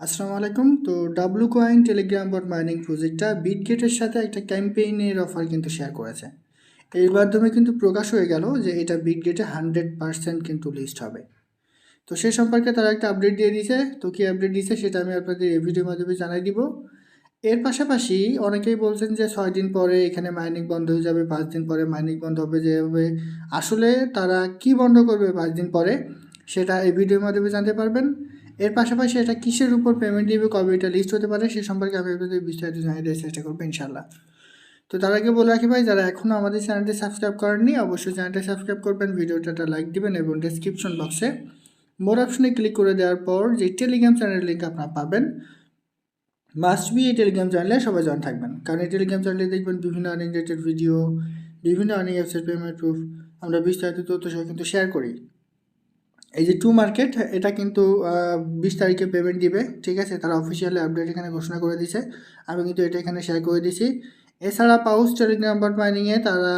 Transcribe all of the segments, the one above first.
আসসালামু আলাইকুম। তো W coin Telegram bot mining প্রজেক্টটা বিটগেটের সাথে একটা ক্যাম্পেইনের অফার কিন্তু শেয়ার করেছে। এর মাধ্যমে কিন্তু প্রকাশ হয়ে গেল যে এটা বিটগেটে হান্ড্রেড পার্সেন্ট কিন্তু লিস্ট হবে। তো সে সম্পর্কে তারা একটা আপডেট দিয়ে দিয়েছে। তো কী আপডেট দিয়েছে সেটা আমি আপনাদের এই ভিডিওর মাধ্যমে জানাই দিব। এর পাশাপাশি অনেকেই বলছেন যে ছয় দিন পরে এখানে মাইনিং বন্ধ হয়ে যাবে, পাঁচ দিন পরে মাইনিং বন্ধ হবে যেভাবে। আসলে তারা কি বন্ধ করবে পাঁচ দিন পরে, সেটা এই ভিডিওর মাধ্যমে জানতে পারবেন। এর পাশাপাশি এটা কিসের উপর পেমেন্ট দিবে কবে এটা লিস্ট হতে পারে, সে সম্পর্কে আমি আপনাদের বিস্তারিত জানিয়ে দেওয়ার চেষ্টা করব ইনশাল্লাহ তো তার আগে বলে রাখি ভাই, যারা এখনও আমাদের চ্যানেলটি সাবস্ক্রাইব করেননি, অবশ্যই চ্যানেলটি সাবস্ক্রাইব করবেন, ভিডিওটা লাইক দিবেন এবং ডেসক্রিপশন বক্সে মোর অপশনে ক্লিক করে দেওয়ার পর যে টেলিগ্রাম চ্যানেলের লিঙ্ক আপনারা পাবেন মাস্ট বি এই টেলিগ্রাম চ্যানেলে সবাই জয়েন থাকবেন। কারণ এই টেলিগ্রাম চ্যানেলে দেখবেন বিভিন্ন আর্নিং রিলেটেড ভিডিও বিভিন্ন আর্নিং অ্যাপসের পেমেন্ট প্রুফ আমরা বিস্তারিত তথ্য সহ কিন্তু শেয়ার করি। এই যে টু মার্কেট এটা কিন্তু বিশ তারিখে পেমেন্ট দিবে, ঠিক আছে? তারা অফিসিয়ালি আপডেট এখানে ঘোষণা করে দিয়েছে আমি কিন্তু এটা এখানে শেয়ার করে দিয়েছি এছাড়া পাউস টেলিগ্রাম বট মাইনিংয়ে তারা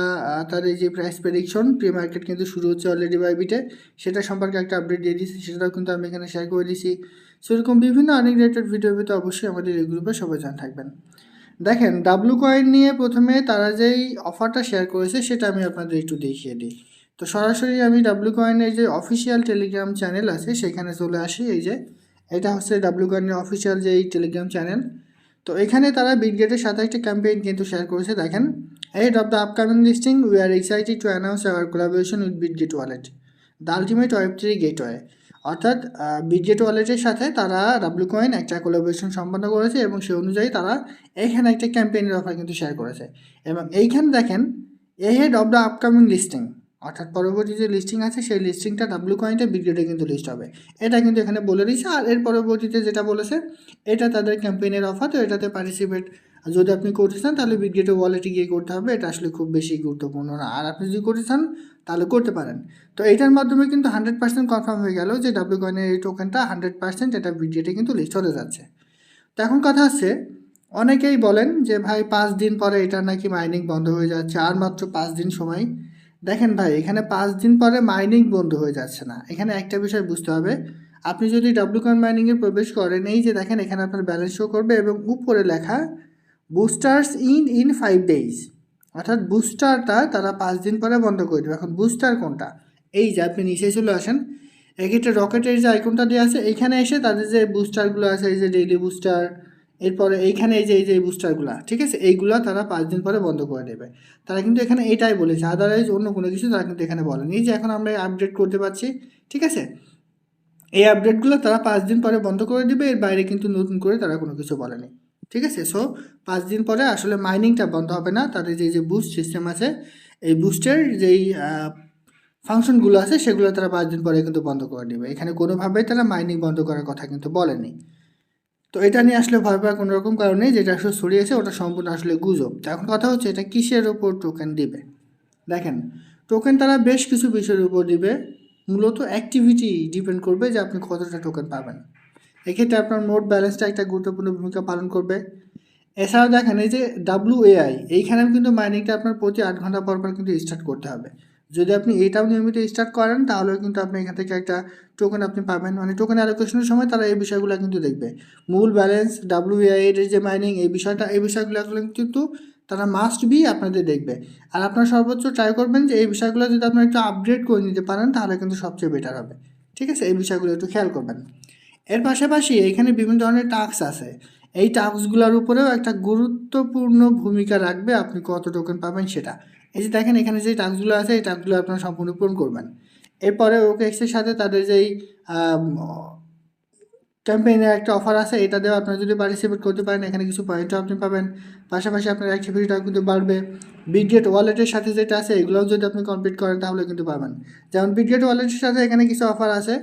তাদের যে প্রাইস প্রেডিকশন প্রি মার্কেট কিন্তু শুরু হচ্ছে অলরেডি বাইবিটে সেটা সম্পর্কে একটা আপডেট দিয়ে দিয়েছি সেটাও কিন্তু আমি এখানে শেয়ার করে দিয়েছি সেরকম বিভিন্ন আর্নিং রিলেটেড ভিডিও ভিতরে অবশ্যই আমাদের এই গ্রুপে সবাই জান থাকবেন। দেখেন ডাব্লু কয়েন নিয়ে প্রথমে তারা যেই অফারটা শেয়ার করেছে, সেটা আমি আপনাদের একটু দেখিয়ে দিই। তো সরাসরি আমি ডাব্লু কয়েনের যে অফিসিয়াল টেলিগ্রাম চ্যানেল আছে, সেখানে চলে আসি। এই যে, এটা হচ্ছে ডাব্লু কয়েনের অফিসিয়াল যে এই টেলিগ্রাম চ্যানেল তো এখানে তারা বিটগেটের সাথে একটা ক্যাম্পেইন কিন্তু শেয়ার করেছে। দেখেন ahead of the upcoming listing we are excited to announce our collaboration with Bitget wallet the ultimate web three gateway অর্থাৎ বিটগেট ওয়ালেটের সাথে তারা ডাব্লু কয়েন একটা কোলাবোরেশন সম্পন্ন করেছে এবং সেই অনুযায়ী তারা এখানে একটা ক্যাম্পেইনের অফার কিন্তু শেয়ার করেছে। এবং এইখানে দেখেন ahead of the upcoming listing অর্থাৎ পরবর্তী যে লিস্টিং আছে, সেই লিস্টিংটা ডাব্লু কয়েনটা বিগ্রেডে কিন্তু লিস্ট হবে। এটা কিন্তু এখানে বলে দিয়েছে, আর এর পরবর্তীতে যেটা বলেছে, এটা তাদের ক্যাম্পেইনের অফার তো এটাতে পার্টিসিপেট যদি আপনি করতে চান, তাহলে বিগ্রেডে ওয়ালেটে গিয়ে করতে হবে, এটা আসলে খুব বেশি গুরুত্বপূর্ণ না। আর আপনি যদি করতে চান, তাহলে করতে পারেন। তো এটার মাধ্যমে কিন্তু হান্ড্রেড পার্সেন্ট কনফার্ম হয়ে গেল যে ডাব্লু কয়েনের এই টোকেনটা হান্ড্রেড পার্সেন্ট এটা বিগ্রেডে কিন্তু লিস্ট হতে যাচ্ছে। তো এখন কথা হচ্ছে, অনেকেই বলেন যে ভাই, পাঁচ দিন পরে এটা নাকি মাইনিং বন্ধ হয়ে যাচ্ছে, আর মাত্র পাঁচ দিন সময়। দেখেন ভাই, এখানে পাঁচ দিন পরে মাইনিং বন্ধ হয়ে যাচ্ছে না। এখানে একটা বিষয় বুঝতে হবে, আপনি যদি ডাব্লু কয়েন মাইনিংয়ে প্রবেশ করেন, এই যে দেখেন এখানে আপনার ব্যালেন্স শো করবে এবং উপরে লেখা boosters in in five days অর্থাৎ বুস্টারটা তারা পাঁচ দিন পরে বন্ধ করে দেবে। এখন বুস্টার কোনটা? এই যে আপনি নিচে চলে আসেন এক্ষেত্রে রকেটের যে আইকনটা দেওয়া আছে এইখানে এসে তাদের যে বুস্টারগুলো আছে, এই যে ডেইলি বুস্টার এরপরে এইখানে এই যে এই যে, এই বুস্টারগুলো ঠিক আছে? এইগুলো তারা পাঁচ দিন পরে বন্ধ করে দেবে। তারা কিন্তু এখানে এটাই বলেছে আদারওয়াইজ অন্য কোনো কিছু তারা কিন্তু এখানে বলেনি। যে, এখন আমরা আপডেট করতে পারছি, ঠিক আছে? এই আপডেটগুলো তারা পাঁচ দিন পরে বন্ধ করে দেবে, এর বাইরে কিন্তু নতুন করে তারা কোনো কিছু বলেনি, ঠিক আছে? সো পাঁচ দিন পরে আসলে মাইনিংটা বন্ধ হবে না। তাদের যে যে বুস্ট সিস্টেম আছে, এই বুস্টের যেই ফাংশনগুলো আছে, সেগুলো তারা পাঁচ দিন পরে কিন্তু বন্ধ করে দেবে। এখানে কোনোভাবেই তারা মাইনিং বন্ধ করার কথা কিন্তু বলেনি। তো এটা নিয়ে আসলে ভয় পাওয়ার কোনো রকম কারণ নেই, যেটা আসলে ছড়িয়েছে ওটা সম্পূর্ণ আসলে গুজব। তো এখন কথা হচ্ছে, এটা কিসের ওপর টোকেন দিবে? দেখেন টোকেন তারা বেশ কিছু বিষয়ের উপর দিবে। মূলত অ্যাক্টিভিটি ডিপেন্ড করবে যে আপনি কতটা টোকেন পাবেন। এক্ষেত্রে আপনার মোট ব্যালেন্সটা একটা গুরুত্বপূর্ণ ভূমিকা পালন করবে। এছাড়াও দেখেন, এই যে ডাব্লু এআই এইখানেও কিন্তু মাইনিংটা আপনার প্রতি আট ঘণ্টা পর পর কিন্তু স্টার্ট করতে হবে। যদি আপনি এটাও নিয়মিত স্টার্ট করেন তাহলেও কিন্তু আপনি এখান থেকে একটা টোকেন আপনি পাবেন। মানে টোকেন অ্যালোকেশনের সময় তারা এই বিষয়গুলো কিন্তু দেখবে। মূল ব্যালেন্স ডাব্লু এআই এর যে মাইনিং এই বিষয়টা, এই বিষয়গুলো কিন্তু তারা মাস্ট বি আপনাদের দেখবে। আর আপনারা সর্বোচ্চ ট্রাই করবেন যে এই বিষয়গুলো যদি আপনারা একটু আপডেট করে নিতে পারেন, তাহলে কিন্তু সবচেয়ে বেটার হবে। ঠিক আছে? এই বিষয়গুলো একটু খেয়াল করবেন। এর পাশাপাশি এখানে বিভিন্ন ধরনের টাস্ক আছে। এই টাস্কগুলোর উপরেও একটা গুরুত্বপূর্ণ ভূমিকা রাখবে আপনি কত টোকেন পাবেন সেটা। এই যে দেখেন, এখানে যে টাস্কগুলো আছে, এই টাস্কগুলো আপনারা সম্পূর্ণ পূরণ করবেন। এরপরে ওকে এক্সের সাথে তাদের যেই ক্যাম্পেইনের একটা অফার আছে, এটা দেওয়া আপনারা যদি পার্টিসিপেট করতে পারেন, এখানে কিছু পয়েন্টও আপনি পাবেন। পাশাপাশি আপনার অ্যাক্টিভিটিটাও কিন্তু বাড়বে। বিটগেট ওয়ালেটের সাথে যেটা আছে, এগুলোও যদি আপনি কমপ্লিট করেন, তাহলে কিন্তু পাবেন যেমন বিটগেট ওয়ালেটের সাথে এখানে কিছু অফার আছে,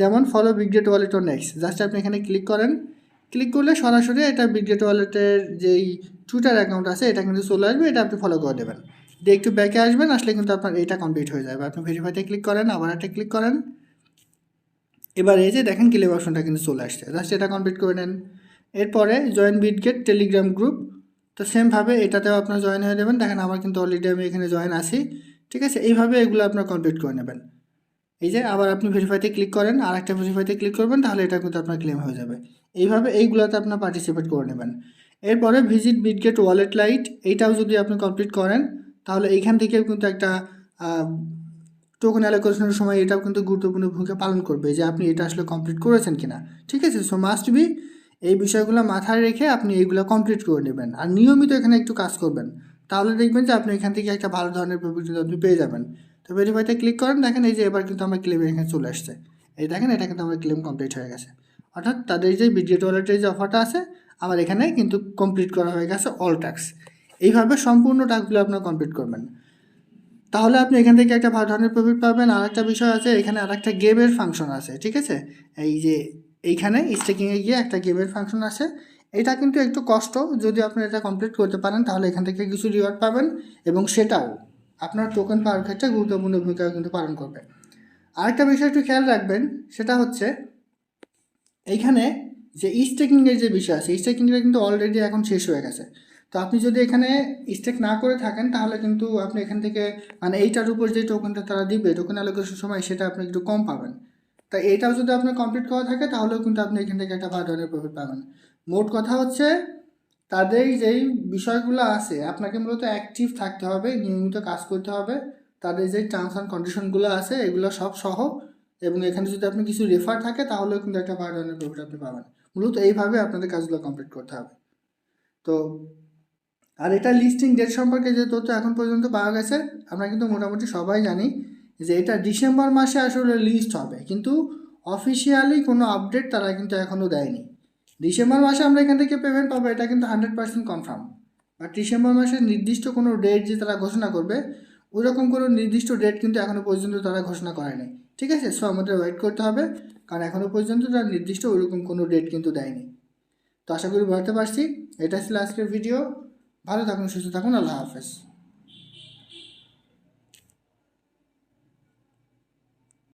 যেমন ফলো বিটগেট ওয়ালেট ও নেক্সট জাস্ট আপনি এখানে ক্লিক করেন। ক্লিক করলে সরাসরি এটা বিটগেট ওয়ালেটের যেই টুইটার অ্যাকাউন্ট আছে, এটা কিন্তু চলে আসবে, এটা আপনি ফলো করে দেবেন। দিয়ে একটু ব্যাকে আসবেন, আসলে কিন্তু আপনার এটা কমপ্লিট হয়ে যাবে। আপনি ভেরিফাইতে ক্লিক করেন, আবার একটা ক্লিক করেন। এবার এই যে দেখেন ক্লিক অপশনটা কিন্তু চলে আসছে। জাস্ট এটা কমপ্লিট করে নেন। এরপরে জয়েন বিটগেট টেলিগ্রাম গ্রুপ তো সেমভাবে এটাতেও আপনার জয়েন হয়ে যাবেন দেখেন আমার কিন্তু অলরেডি আমি এখানে জয়েন আছি। ঠিক আছে? এইভাবে এগুলো আপনার কমপ্লিট করে নেবেন। এই যে আবার আপনি ভেরিফাইতে ক্লিক করেন আর একটা ভেরিফাইতে ক্লিক করবেন, তাহলে এটা কিন্তু আপনার ক্লেম হয়ে যাবে। এইভাবে এইগুলোতে আপনার পার্টিসিপেট করে নেবেন। এরপরে ভিজিট বিটগেট ওয়ালেট লাইট এইটাও যদি আপনি কমপ্লিট করেন তাহলে এইখান থেকেও কিন্তু একটা টোকেন অ্যালোকেশনের সময় এটাও কিন্তু গুরুত্বপূর্ণ ভূমিকা পালন করবে যে আপনি এটা আসলে কমপ্লিট করেছেন কিনা। ঠিক আছে? সো মাস্ট বি এই বিষয়গুলো মাথায় রেখে আপনি এইগুলো কমপ্লিট করে নেবেন। আর নিয়মিত এখানে একটু কাজ করবেন। তাহলে দেখবেন যে আপনি এখান থেকে একটা ভালো ধরনের কিন্তু আপনি পেয়ে যাবেন। তো ভেরিফাইতে ক্লিক করেন, দেখেন এই যে এবার কিন্তু আমার ক্লেম এখানে চলে আসছে। এই দেখেন, এটা কিন্তু আমার ক্লেম কমপ্লিট হয়ে গেছে। অর্থাৎ তাদের যে বিডিএট ওয়ালেটের যে অফারটা আছে, আমার এখানে কিন্তু কমপ্লিট করা হয়ে গেছে অল ট্যাক্স এইভাবে সম্পূর্ণ টাস্কগুলো আপনার কমপ্লিট করবেন। তাহলে আপনি এখান থেকে একটা ভালো ধরনের প্রফিট পাবেন। আর একটা বিষয় আছে, এখানে আর একটা গেমের ফাংশন আছে, ঠিক আছে? এই যে এইখানে স্টেকিংয়ে গিয়ে একটা গেমের ফাংশন আছে। এটা কিন্তু একটু কষ্ট, যদি আপনি এটা কমপ্লিট করতে পারেন, তাহলে এখান থেকে কিছু রিওয়ার্ড পাবেন এবং সেটাও আপনার টোকেন পাওয়ার ক্ষেত্রে গুরুত্বপূর্ণ ভূমিকা কিন্তু পালন করবে। আরেকটা বিষয় একটু খেয়াল রাখবেন, সেটা হচ্ছে এইখানে যে স্টেকিংয়ের যে বিষয় আছে স্টেকিংটা কিন্তু অলরেডি এখন শেষ হয়ে গেছে। তো আপনি যদি এখানে স্টেক না করে থাকেন, তাহলে কিন্তু আপনি এখান থেকে মানে এইটার উপর যে টোকেনটা তারা দিবে টোকেন অ্যালোকেশন সময় সেটা আপনি একটু কম পাবেন। তা এটাও যদি আপনার কমপ্লিট করা থাকে, তাহলেও কিন্তু আপনি এখান থেকে একটা ভালো ধরনের প্রফিট পাবেন। মোট কথা হচ্ছে, তাদের যেই বিষয়গুলো আছে, আপনাকে মূলত অ্যাক্টিভ থাকতে হবে, নিয়মিত কাজ করতে হবে। তাদের যে টার্মস অ্যান্ড কন্ডিশনগুলো আছে, এগুলো সব সহ, এবং এখানে যদি আপনি কিছু রেফার থাকে, তাহলেও কিন্তু একটা ভালো ধরনের প্রফিট আপনি পাবেন। মূলত এইভাবে আপনাদের কাজগুলো কমপ্লিট করতে হবে। তো আর এটা লিস্টিং ডেট সম্পর্কে যে তথ্য এখন পর্যন্ত পাওয়া গেছে, আমরা কিন্তু মোটামুটি সবাই জানি যে এটা ডিসেম্বর মাসে আসলে লিস্ট হবে। কিন্তু অফিসিয়ালি কোনো আপডেট তারা কিন্তু এখনও দেয়নি। ডিসেম্বর মাসে আমরা এখান থেকে পেমেন্ট পাবো, এটা কিন্তু hundred percent confirm but December মাসে নির্দিষ্ট কোনো ডেট যে তারা ঘোষণা করবে ওই রকম কোনো নির্দিষ্ট ডেট কিন্তু এখনও পর্যন্ত তারা ঘোষণা করেনি। ঠিক আছে? সো আমাদের ওয়েট করতে হবে, কারণ এখনও পর্যন্ত তারা নির্দিষ্ট ওইরকম কোনো ডেট কিন্তু দেয়নি। তো আশা করি বলতে পারছি। এটা ছিল আজকের ভিডিও ভালো থাকুন সুস্থ থাকুন আল্লাহ হাফেজ